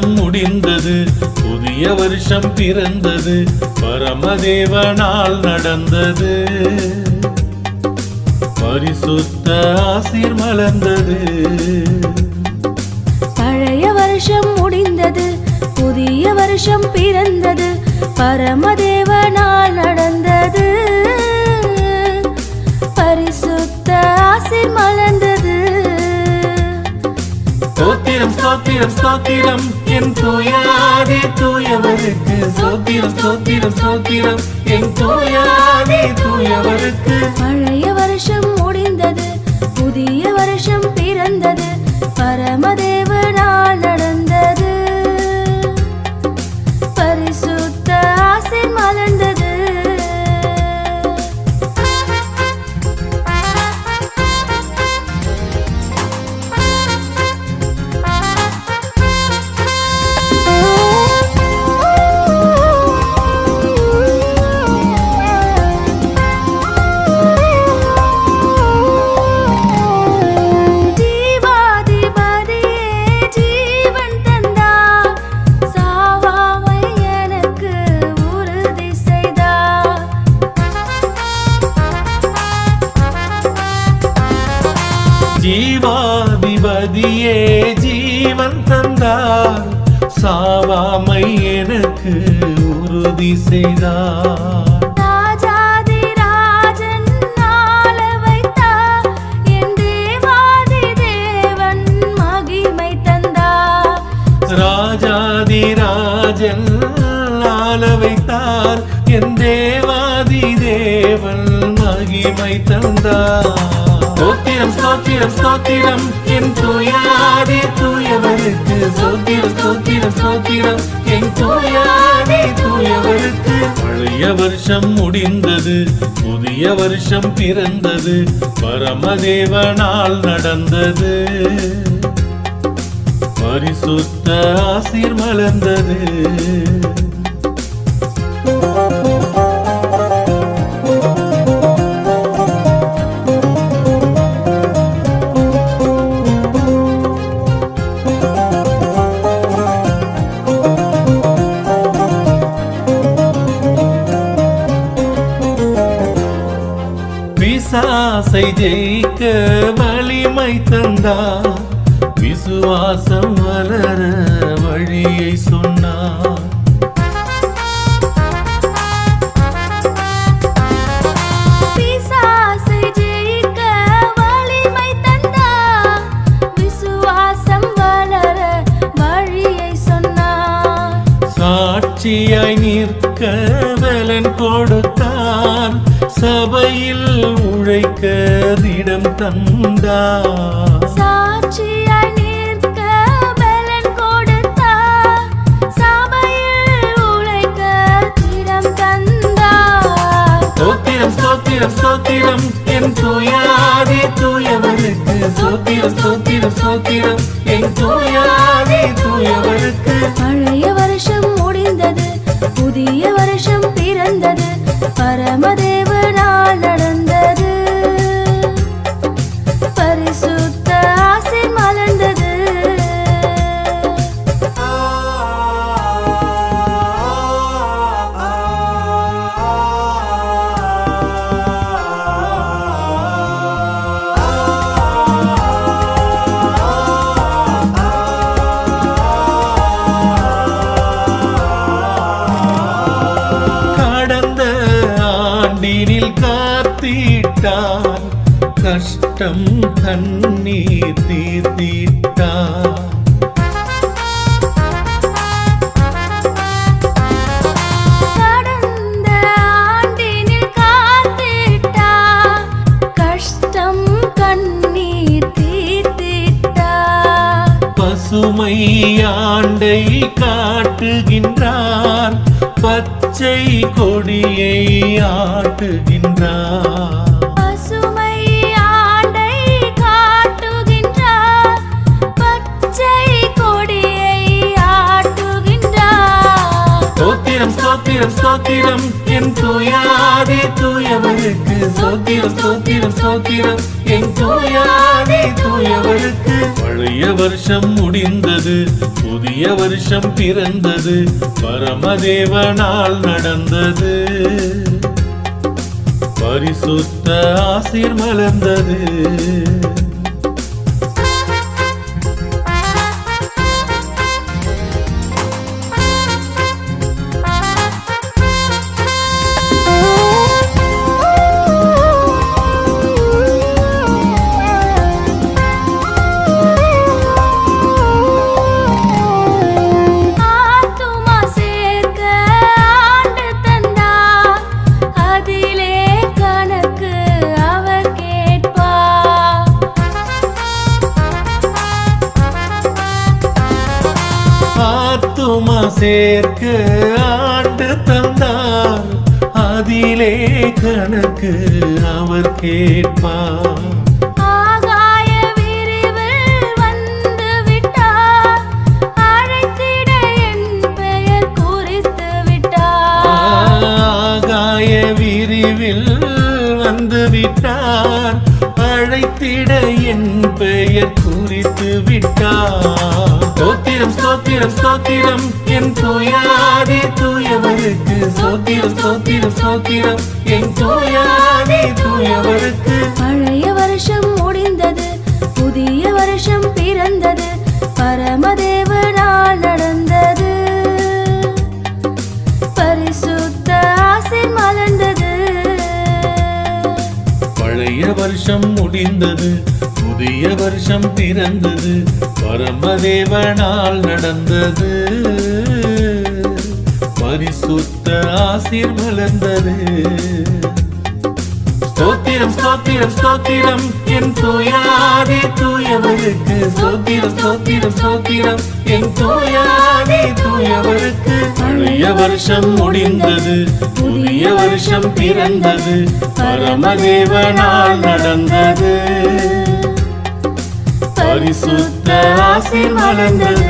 வருஷம் முடிந்தது புதிய வருஷம் பிறந்தது பரமதேவனால் நடந்தது. பரிசுத்த ஆசிர் மலர்ந்தது. பழைய வருஷம் முடிந்தது புதிய வருஷம் பிறந்தது பரமதேவனால் நடந்தது. பரிசுத்த ஆசிர் மலர்ந்தது ஸ்தோத்திரம் ஸ்தோத்திரம் ஸ்தோத்திரம். என் தூயாதி தூயவருக்கு. ஸ்தோத்திரம் ஸ்தோத்திரம் ஸ்தோத்திரம். என் தூயாதி தூயவருக்கு. பழைய வருஷம் முடிந்தது புதிய வருஷம் பிறந்தது. பரமதேவனால் தந்தார் சாவாமை எனக்கு உறுதி செய்தார் ராஜாதி ராஜன் ஆள வைத்தார் என் தேவாதி தேவன் மகிமை தந்தார் ராஜாதி ராஜன் ஆள வைத்தார் என் தேவாதி தேவன் மகிமை தந்தார் ஸ்தோத்திரம் ஸ்தோத்திரம் ஸ்தோத்திரம் என் தூயாதி தூயவருக்கு சோத்திரம் சோத்திரம் சோத்திரம். என் தூயாதி தூயவருக்கு. பழைய வருஷம் முடிந்தது புதிய வருஷம் பிறந்தது பரமதேவனால் நடந்தது. பரிசுத்த ஆசிர் மலர்ந்தது. ஜெயிக்க வலிமை தந்தார் விசுவாசம் வளர வழியை சொன்னார் சாட்சியாய் நிற்க பலன் கொடுத்தான். சபையில் உழைக்க திடம் தந்தார் சாட்சியாய் நிற்க பலன் கொடுத்தார் சபையில் உழைக்க திடம் தந்தார் ஸ்தோத்திரம் ஸ்தோத்திரம் ஸ்தோத்திரம். என் தூயாதி தூயவருக்கு. ஸ்தோத்திரம் ஸ்தோத்திரம் ஸ்தோத்திரம். என் தூயாதி தூயவருக்கு. காத்திட்டான் கஷ்டம் தண்ணீர் தீர்த்திட்டான் பசுமை ஆண்டை காட்டுகின்றான் பச்சை கொடியை ஆட்டுகின்றார். ஸ்தோத்திரம் ஸ்தோத்திரம் என் தூயாதி தூயவருக்கு. ஸ்தோத்திரம் ஸ்தோத்திரம் ஸ்தோத்திரம் என் தூயாதி தூயவருக்கு. பழைய வருஷம் முடிந்தது புதிய வருஷம் பிறந்தது பரமதேவனால் நடந்தது. பரிசுத்த ஆசிர் மலர்ந்தது. ஆத்துமா சேர்க்க ஆண்டு தந்தார். அதிலே கணக்கு அவர் கேட்பார். ஆகாய விரிவில் வந்து விட்டார். அழைத்திட என் பெயர் குறித்து விட்டார். ஆகாய விரிவில் வந்து என் பெயர் ஸ்தோத்திரம் ஸ்தோத்திரம் ஸ்தோத்திரம். என் தூயாதி தூயவருக்கு. ஸ்தோத்திரம் ஸ்தோத்திரம் ஸ்தோத்திரம். என் தூயாதி தூயவருக்கு. பழைய வருஷம் முடிந்தது புதிய வருஷம் பிறந்தது. பரமதேவனால் நடந்த வருஷம் முடிந்தது புதிய வருஷம் பிறந்தது பரமதேவனால் நடந்தது. பரிசுத்த ஆசிர் மலர்ந்தது ஸ்தோத்திரம் ஸ்தோத்திரம் ஸ்தோத்திரம். என் தூயாதி தூயவருக்கு. ஸ்தோத்திரம் ஸ்தோத்திரம் ஸ்தோத்திரம். என் தூயாதி தூயவருக்கு. பழைய வருஷம் முடிந்தது. புதிய வருஷம் பிறந்தது. பரமதேவனால் நடந்தது. பரிசுத்த ஆசை மலர்ந்தது